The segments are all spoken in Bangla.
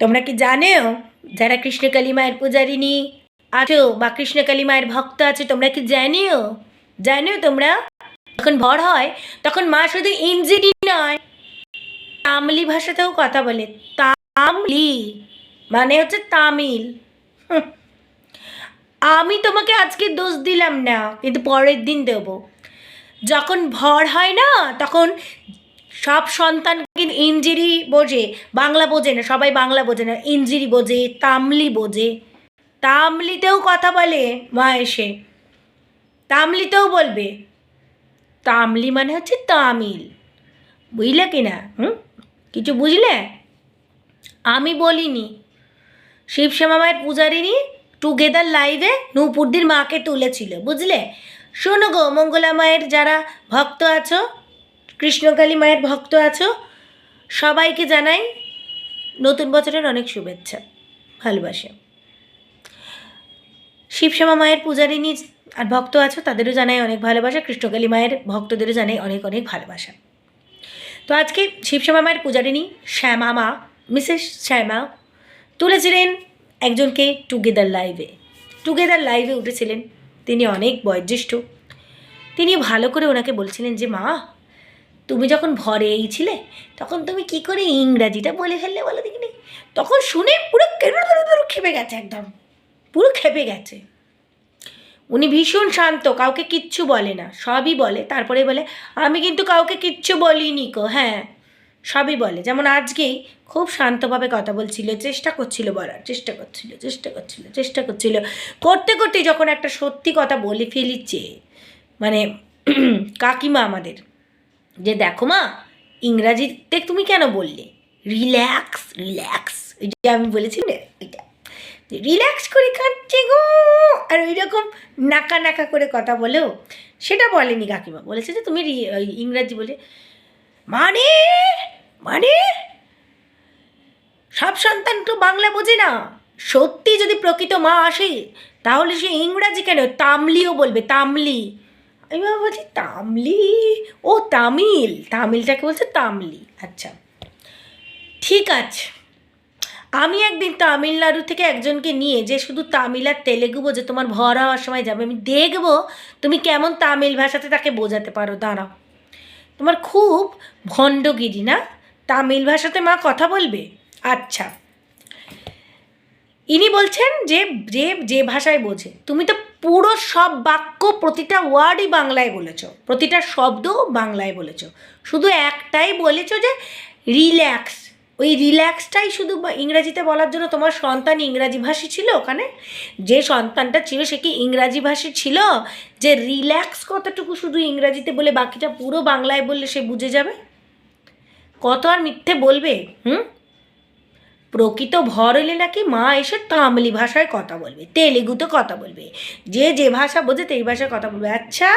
তোমরা কি জানো যারা কৃষ্ণকালী মায়ের পূজারিণী আছো বা কৃষ্ণ কালী মায়ের ভক্ত আছে, তোমরা কি জানিও? জানো তোমরা? যখন ভর হয়, তখন মা শুধু ইঞ্জিনি নয়, তামলি ভাষাতেও কথা বলে। তামলি মানে হচ্ছে তামিল। আমি তোমাকে আজকে দোষ দিলাম না, কিন্তু পরের দিন দেব। যখন ভর হয় না, তখন সব সন্তান কিন্তু ইঞ্জিরি বোঝে, বাংলা বোঝে না, সবাই বাংলা বোঝে না, ইঞ্জিরি বোঝে, তামলি বোঝে। তামলিতেও কথা বলে মা এসে তামলিতেও বলবে। তামলি মানে হচ্ছে তামিল, বুঝলে কি না? হুম? কিছু বুঝলে? আমি বলিনি। শিবশ্যামা মায়ের পূজারিনী টুগেদার লাইভে নূপুরদির মাকে তুলেছিল, বুঝলে? শোনো গো মঙ্গলা মায়ের যারা ভক্ত আছো কৃষ্ণকালী মায়ের ভক্ত আছো? সবাইকে জানাই নতুন বছরের অনেক শুভেচ্ছা, ভালোবাসা। শিবশ্যামা মায়ের পূজারিণী আর ভক্ত আছো, তাদেরও জানাই অনেক ভালোবাসা, কৃষ্ণকালী মায়ের ভক্তদেরও জানাই অনেক অনেক ভালোবাসা। তো আজকে শিবশ্যামা মায়ের পূজারিনী শ্যামা মা, মিসেস শ্যামা, তুলেছিলেন একজনকে টুগেদার লাইভে। টুগেদার লাইভে উঠেছিলেন, তিনি অনেক বয়োজ্যেষ্ঠ। তিনি ভালো করে ওনাকে বলছিলেন যে, মা তুমি যখন ভরে ছিলে তখন তুমি কি করে ইংরাজিটা বলে ফেললে বলো দেখিনি? তখন শুনে পুরো কেরো খেপে গেছে একদম। পুরো খেপে গেছে। উনি ভীষণ শান্ত, কাউকে কিচ্ছু বলে না, সবই বলে। তারপরে বলে, আমি কিন্তু কাউকে কিচ্ছু বলিনি কো। হ্যাঁ সবই বলে। যেমন আজকেই খুব শান্তভাবে কথা বলছিল, চেষ্টা করছিল বলার, চেষ্টা করছিল চেষ্টা করছিল চেষ্টা করছিল। করতে করতে যখন একটা সত্যি কথা বলে ফেলিচ্ছে মানে কাকিমা আমাদের যে দেখো মা, ইংরাজিতে তুমি কেন বললে? রিল্যাক্স রিল্যাক্স ওই যে আমি বলেছি ওইটা রিল্যাক্স করে কাঁদছে গো। আর ওই রকম নাকা নাকা করে কথা বলেও, সেটা বলেনি কাকিমা। বলেছে যে তুমি ইংরাজি বলে মানে মানে সব সন্তান তো বাংলা বোঝে না। সত্যি যদি প্রকৃত মা আসে, তাহলে সে ইংরাজি কেন? তামলিও বলবে, তামলি। বাবা বলছি তামলি, ও তামিল, তামিলটাকে বলছে তামলি আচ্ছা। ঠিক আছে। আমি একদিন তামিলনাড়ু থেকে একজনকে নিয়ে, যে শুধু তামিল আর তেলেগু বোঝে, তোমার ভর হওয়ার সময় যাবে, আমি দেখব তুমি কেমন তামিল ভাষাতে তাকে বোঝাতে পারো, দাঁড়াও। তোমার খুব ভণ্ডগিরি না? তামিল ভাষাতে মা কথা বলবে? আচ্ছা। ইনি বলছেন যে যে যে ভাষায় বোঝে। তুমি তো পুরো সব বাক্য প্রতিটা ওয়ার্ডই বাংলায় বলেছ। প্রতিটা শব্দও বাংলায় বলেছ। শুধু একটাই বলেছ যে, রিল্যাক্স। ওই রিল্যাক্সটাই শুধু ইংরাজিতে বলার জন্য তোমার সন্তান ইংরাজি ভাষী ছিল ওখানে? যে সন্তানটা ছিল সে কি ইংরাজি ভাষী ছিল? যে রিল্যাক্স কথাটুকু শুধু ইংরাজিতে বলে, বাকিটা পুরো বাংলায় বললে সে বুঝে যাবে? কত আর মিথ্যে বলবে? হুম? প্রকৃত ভর হলে নাকি মা এসে তামলি ভাষায় কথা বলবে, তেলেগুতে কথা বলবে। যে যে ভাষা বোঝে সেই ভাষায় কথা বলবে। আচ্ছা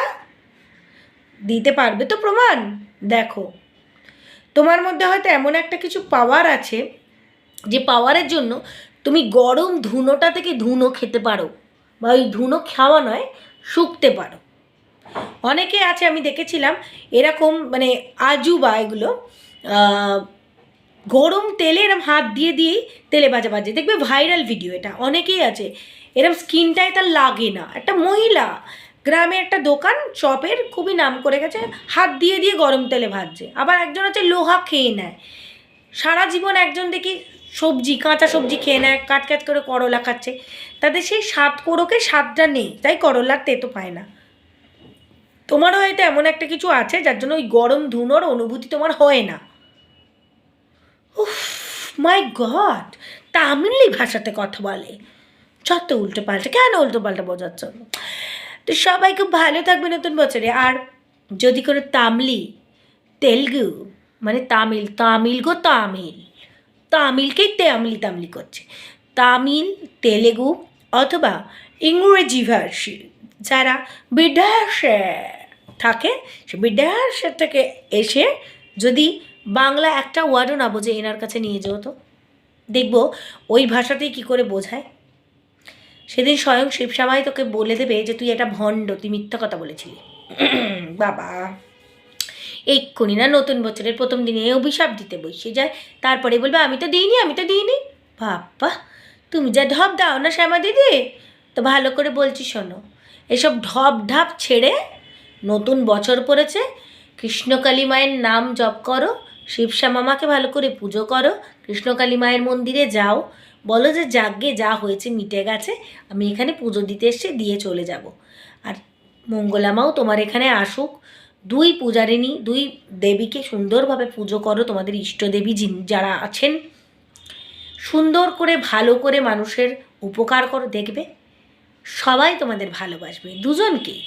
দিতে পারবে তো প্রমাণ? দেখো, তোমার মধ্যে হয়তো এমন একটা কিছু পাওয়ার আছে, যে পাওয়ারের জন্য তুমি গরম ধুনোটা থেকে ধুনো খেতে পারো, বা ওই ধুনো খাওয়া নয়, শুকতে পারো। অনেকে আছে, আমি দেখেছিলাম, এরকম মানে আজুবা এগুলো গরম তেলে এরম হাত দিয়ে দিয়েই তেলে ভাজা ভাজে দেখবে ভাইরাল ভিডিও এটা, অনেকেই আছে। এরম স্কিনটায় তার লাগে না। একটা মহিলা গ্রামে একটা দোকান, চপের, খুবই নাম করে গেছে, হাত দিয়ে দিয়ে গরম তেলে ভাজছে। আবার একজন আছে লোহা খেয়ে নেয়। সারা জীবন একজন দেখি সবজি, কাঁচা সবজি খেয়ে নেয় কাট কাট করে করলা খাচ্ছে। তাদের সেই স্বাদ কোরকে স্বাদটা নেই, তাই করলার তেতো পায় না। তোমারও হয়তো এমন একটা কিছু আছে, যার জন্য ওই গরম ধুনোর অনুভূতি তোমার হয় না। উফ মাই গড তামিলি ভাষাতে কথা বলে। যত উল্টো পাল্টা, কেন উল্টো পাল্টা বোঝাচ্ছ? তো সবাই খুব ভালো থাকবে নতুন বছরে। আর যদি কোনো তামলি, তেলগু মানে তামিল তামিল গো তামিল, তামিলকেই তামলি তামলি করছে। তামিল, তেলেগু অথবা ইংরেজি ভাষী যারা বিদেশে থাকে, সে বিদেশে থেকে এসে যদি বাংলা একটা ওয়ার্ডও না বোঝে এনার কাছে নিয়ে যেও তো। দেখব ওই ভাষাতেই কী করে বোঝায়। সেদিন স্বয়ং শিবশ্যামাই তোকে বলে দেবে যে তুই এটা ভণ্ড, তুই মিথ্যা কথা বলেছিলি। বাবা, এক্ষুনি না নতুন বছরের প্রথম দিনে অভিশাপ দিতে বসে যায়। তারপরে বলবে, আমি তো দিইনি, আমি তো দিইনি। বাপ্পা তুমি যা ঢপ দাও না শ্যামা দিদি। তো ভালো করে বলছি শোনো, এসব ঢপ ঢাপ ছেড়ে নতুন বছর পড়েছে, কৃষ্ণকালী মায়ের নাম জপ করো। শিবশ্যামা মাকে ভালো করে পুজো করো, কৃষ্ণকালী মায়ের মন্দিরে যাও। বলো যে যাগ্যে যা হয়েছে, মিটে গেছে, আমি এখানে পুজো দিতে এসে দিয়ে চলে যাব। আর মঙ্গলামাও তোমার এখানে আসুক। দুই পূজারিণী, দুই দেবীকে সুন্দরভাবে পুজো করো, তোমাদের ইষ্টদেবী যিনি- যারা আছেন। সুন্দর করে, ভালো করে মানুষের উপকার করো, দেখবে সবাই তোমাদের ভালোবাসবে। দুজনকে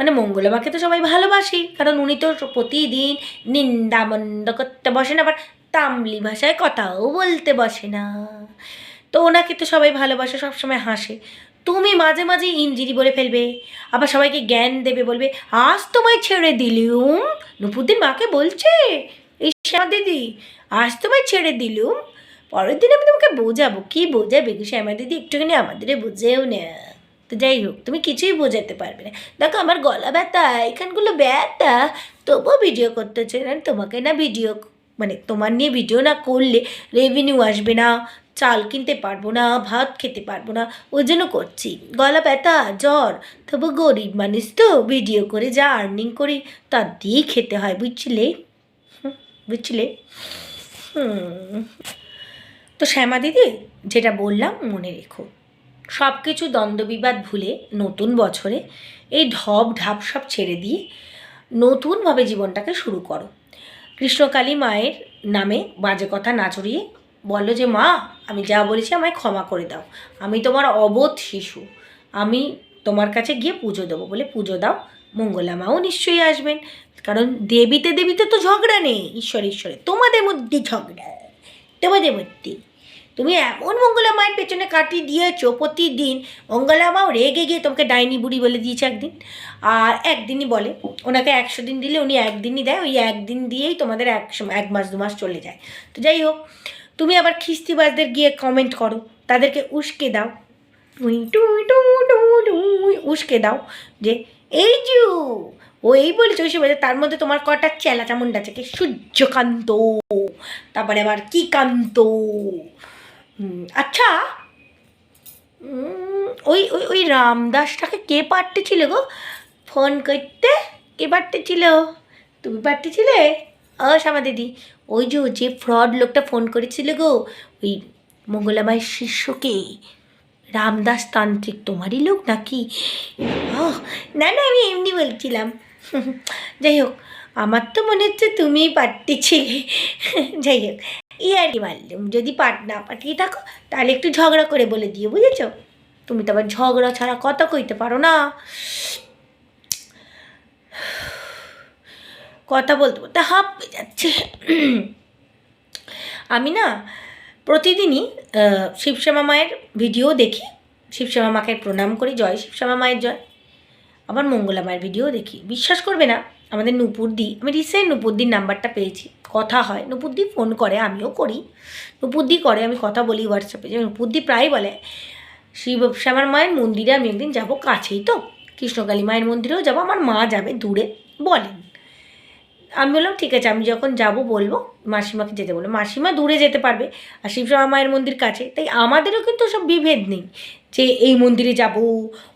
মানে মঙ্গলমাকে তো সবাই ভালোবাসি, কারণ উনি তো প্রতিদিন নিন্দামন্দ করতে বসেন, আবার তামলি ভাষায় কথাও বলতে বসে না। তো ওনাকে তো সবাই ভালোবাসে, সবসময় হাসে। তুমি মাঝে মাঝে ইঞ্জিরি বলে ফেলবে, আবার সবাইকে জ্ঞান দেবে বলবে, আজ তোমায় ছেড়ে দিলুম নুপুদ্দিন মাকে বলছে শ্যামা দিদি, আজ তোমায় ছেড়ে দিলুম, পরের দিন আমি তোমাকে বোঝাবো। কী বোঝাবে শ্যামা দিদি একটুখানি আমাদের বোঝেও না তো যাই হোক, তুমি কিছুই বোঝাতে পারবে না। দেখো, আমার গলা ব্যথা, এখানগুলো ব্যথা, তবুও ভিডিও করতে চাই না। তোমাকে না ভিডিও মানে তোমার নিয়ে ভিডিও না করলে রেভিনিউ আসবে না, চাল কিনতে পারব না, ভাত খেতে পারব না, ওই জন্য করছি। গলা ব্যথা, জ্বর, তবু গরিব মানুষ তো ভিডিও করে যা আর্নিং করি, তা দিয়েই খেতে হয়, বুঝছিলে? বুঝছিলে? হুম। তো শ্যামা দিদি, যেটা বললাম মনে রেখো। সব কিছু দ্বন্দ্ববিবাদ ভুলে নতুন বছরে এই ঢপ ঢাপ সব ছেড়ে দিয়ে নতুনভাবে জীবনটাকে শুরু করো। কৃষ্ণকালী মায়ের নামে বাজে কথা না চড়িয়ে বলো যে, মা, আমি যা বলেছি আমায় ক্ষমা করে দাও। আমি তোমার অবোধ শিশু। আমি তোমার কাছে গিয়ে পুজো দেবো বলে পুজো দাও। মঙ্গলা মাও নিশ্চয়ই আসবেন। কারণ দেবীতে দেবীতে তো ঝগড়া নেই। ঈশ্বর ঈশ্বরে তোমাদের মধ্যে ঝগড়া। তোমাদের মধ্যে তুমি এমন মঙ্গলা মায়ের পেছনে কাটি দিয়েছ প্রতিদিন। মঙ্গলা মাও রেগে গিয়ে তোমাকে ডাইনি বুড়ি বলে দিয়েছে একদিন। আর একদিনই বলে, ওনাকে একশো দিন দিলে উনি একদিনই দেয়, ওই একদিন দিয়েই তোমাদের এক এক মাস, দু মাস চলে যায়। তো যাই হোক, তুমি আবার খিস্তিবাজদের গিয়ে কমেন্ট করো, তাদেরকে উস্কে দাও। টুই টুই টু টু টুই উস্কে দাও যে, এই জু ও এই বলেছে ওই সময় তার মধ্যে তোমার কটা চেলা চামুন্ডা আছে, কি সূর্যকান্ত, তারপরে আবার কি কান্ত আচ্ছা। ওই ওই ওই রামদাসটাকে কে পাঠতেছিল গো? ফোন করতে? কে পাঠতেছিল তুমি পাঠতেছিলে ও শ্যামা দিদি। ওই যে যে ফ্রড লোকটা ফোন করেছিল গো, ওই মঙ্গলামায়ের শিষ্যকে। রামদাস তান্ত্রিক তোমারই লোক নাকি? না না, আমি এমনি বলছিলাম। যাই হোক, আমার তো মনে হচ্ছে তুমিই পাঠিয়েছিলে। যাই হোক। ই আর কি যদি পাট না পাঠিয়ে থাকো, তাহলে একটু ঝগড়া করে বলে দিও, বুঝেছ? তুমি তো আবার ঝগড়া ছাড়া কথা কইতে পারো না। কথা বলতে বলতে হাঁপে যাচ্ছে। আমি না প্রতিদিনই শিবশ্যামা মায়ের ভিডিও দেখি। শিবশ্যামা মাকে প্রণাম করি, জয় শিবশ্যামা মায়ের জয়। আবার মঙ্গলা মায়ের ভিডিও দেখি। বিশ্বাস করবে না আমাদের নুপুরদি, আমি রিসেন্ট নুপুরদির নাম্বারটা পেয়েছি। কথা হয়। নুপুরদি ফোন করে, আমিও করি। নুপুরদি করে, আমি কথা বলি হোয়াটসঅ্যাপে যে নুপুরদি প্রায় বলে, শিব শ্যামার মায়ের মন্দিরে আমি একদিন যাব কাছেই তো? কৃষ্ণকালী মায়ের মন্দিরেও যাব, আমার মা যাবে দূরে। বলেন। আমি বললাম, ঠিক আছে, আমি যখন যাব বলব, মাসিমাকে যেতে বলব। মাসিমা দূরে যেতে পারবে, আর শিবশ্যামা মায়ের মন্দির কাছে। তাই আমাদেরও কিন্তু সব বিভেদ নেই, যে এই মন্দিরে যাব,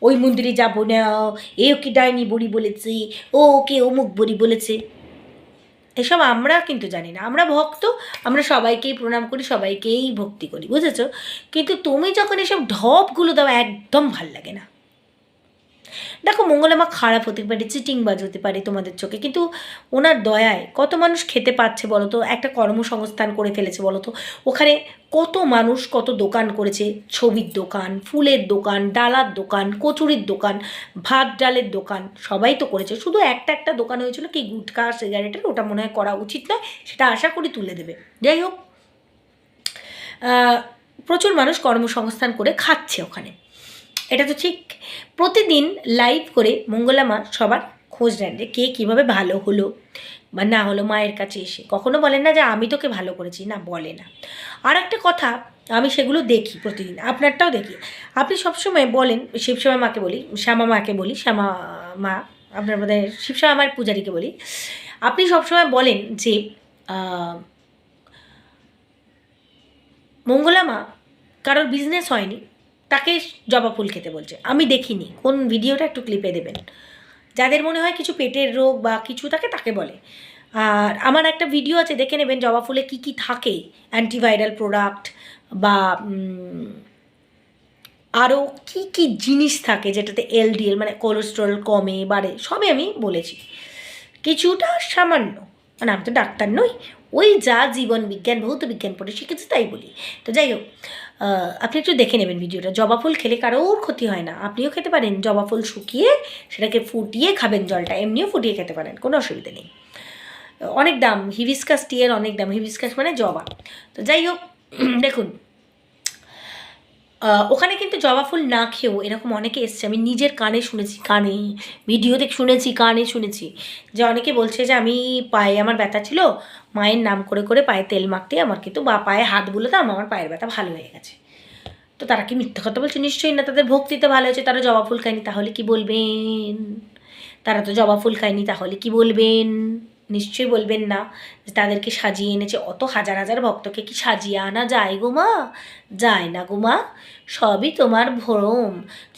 ওই মন্দিরে যাব না, এ ওকে ডাইনি বড়ি বলেছে, ও ওকে অমুক বুড়ি বলেছে। এসব আমরা কিন্তু জানি না। আমরা ভক্ত, আমরা সবাইকেই প্রণাম করি, সবাইকেই ভক্তি করি, বুঝেছ? কিন্তু তুমি যখন এসব ঢপগুলো দাও, একদম ভালো লাগে না। দেখো মঙ্গলামা খারাপ হতে পারে, চিটিংবাজ হতে পারে তোমাদের চোখে, কিন্তু ওনার দয়ায় কত মানুষ খেতে পাচ্ছে বলো তো? একটা কর্মসংস্থান করে ফেলেছে বলো তো? ওখানে কত মানুষ কত দোকান করেছে? ছবির দোকান, ফুলের দোকান, ডালার দোকান, কচুরির দোকান, ভাত ডালের দোকান, সবাই তো করেছে। শুধু একটা একটা দোকান হয়েছিল কি গুটখা সিগারেটের, ওটা মনে হয় করা উচিত নয়, সেটা আশা করি তুলে দেবে। যাই হোক প্রচুর মানুষ কর্মসংস্থান করে খাচ্ছে ওখানে। এটা তো ঠিক। প্রতিদিন লাইভ করে মঙ্গলা মা সবার খোঁজ নেন যে কে কীভাবে ভালো হলো বা না হলো মায়ের কাছে এসে। কখনো বলেন না যে আমি তোকে ভালো করেছি, না, বলে না। আর একটা কথা, আমি সেগুলো দেখি প্রতিদিন, আপনারটাও দেখি। আপনি সবসময় বলেন, শিবশ্যামা মাকে বলি, শ্যামা মাকে বলি, শ্যামা মা, আপনার বোধ হয় শিবশ্যামা মার পূজারীকে বলি, আপনি সবসময় বলেন যে মঙ্গলা মা কারোর বিজনেস হয়নি তাকে জবা ফুল খেতে বলছে। আমি দেখিনি, কোন ভিডিওটা একটু ক্লিপে দেবেন। যাদের মনে হয় কিছু পেটের রোগ বা কিছু থাকে তাকে বলে। আর আমার একটা ভিডিও আছে, দেখে নেবেন জবা ফুলে কী কী থাকে। অ্যান্টিভাইরাল প্রোডাক্ট বা আরও কী কী জিনিস থাকে যেটাতে এলডিএল মানে কোলেস্ট্রল কমে, বাড়ে, সবই আমি বলেছি। কিছুটা সামান্য মানে আমি তো ডাক্তার নই ওই যা জীবন বিজ্ঞান, ভৌত বিজ্ঞান পড়ে শিখেছি তাই বলি। তো যাই হোক আপনি একটু দেখে নেবেন ভিডিওটা। জবা ফুল খেলে কারোর ক্ষতি হয় না। আপনিও খেতে পারেন। জবা ফুল শুকিয়ে সেটাকে ফুটিয়ে খাবেন জলটা। এমনিও ফুটিয়ে খেতে পারেন, কোনো অসুবিধা নেই। অনেক দাম। হিবিস্কাস টিয়ের অনেক দাম। হিবিস্কাস মানে জবা। তো যাই হোক, দেখুন ওখানে কিন্তু জবা ফুল না খেয়েও এরকম অনেকে এসছে। আমি নিজের কানে শুনেছি, কানে ভিডিও ভিডিওতে শুনেছি, কানে শুনেছি। যে অনেকে বলছে যে, আমি পায়ে আমার ব্যথা ছিল মায়ের নাম করে করে পায়ে তেল মাখতে আমার কিন্তু বা পায়ে হাত বুলোতাম আমার পায়ের ব্যথা ভালো হয়ে গেছে। তো তারা কি মিথ্যা কথা বলছে? নিশ্চয়ই না, তাদের ভক্তিতে ভালো হয়েছে। তারা জবা ফুল খায়নি, তাহলে কি বলবেন? তারা তো জবা ফুল খায়নি, তাহলে কি বলবেন? নিশ্চয়ই বলবেন না যে তাদেরকে সাজিয়ে এনেছে। অত হাজার হাজার ভক্তকে কি সাজিয়ে আনা যায় গো মা? যায় না গো মা। সবই তোমার ভ্রম,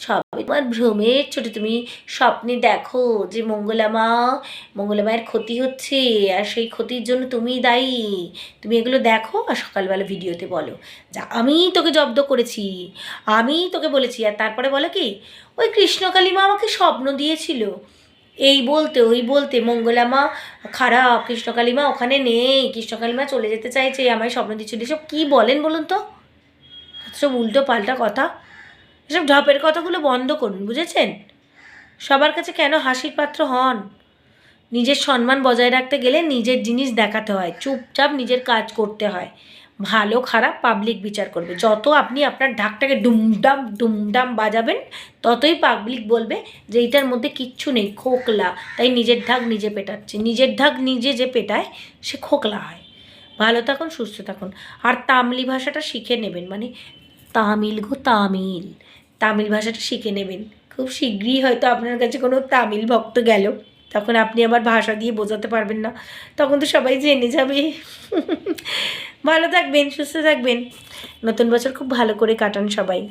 সবই তোমার ভ্রমের ছোটো। তুমি স্বপ্নে দেখো যে মঙ্গলা মা মঙ্গলা মায়ের ক্ষতি হচ্ছে আর সেই ক্ষতির জন্য তুমি দায়ী। তুমি এগুলো দেখো আর সকালবেলা ভিডিওতে বলো। যা, আমি তোকে জব্দ করেছি, আমি তোকে বলেছি। আর তারপরে বলো কি, ওই কৃষ্ণকালী মা আমাকে স্বপ্ন দিয়েছিল। এই বলতে, ওই বলতে মঙ্গলা মা খারাপ, কৃষ্ণকালী মা ওখানে নেই, কৃষ্ণকালী মা চলে যেতে চাইছে, আমায় স্বপ্ন দিচ্ছিল। এসব কী বলেন বলুন তো? সব উল্টো পাল্টা কথা। এসব ঢপের কথাগুলো বন্ধ করুন, বুঝেছেন? সবার কাছে কেন হাসির পাত্র হন? নিজের সম্মান বজায় রাখতে গেলে নিজের জিনিস দেখাতে হয়, চুপচাপ নিজের কাজ করতে হয়। ভালো, খারাপ পাবলিক বিচার করবে। যত আপনি আপনার ঢাকটাকে ডুমডাম ডুমডাম বাজাবেন, ততই পাবলিক বলবে যে এইটার মধ্যে কিচ্ছু নেই, খোকলা। তাই নিজের ঢাক নিজে পেটাচ্ছে। নিজের ঢাক নিজে যে পেটায়, সে খোকলা হয়। ভালো থাকুন, সুস্থ থাকুন। আর তামলি ভাষাটা শিখে নেবেন। মানে তামিল গো তামিল। তামিল ভাষাটা শিখে নেবেন। খুব শীঘ্রই হয়তো আপনার কাছে কোনো তামিল ভক্ত গেল। তখন আপনি আবার ভাষা দিয়ে বোঝাতে পারবেন না। তখন তো সবাই জেনে যাবে। ভালো থাকবেন, সুস্থ থাকবেন। নতুন বছর খুব ভালো করে কাটান সবাই।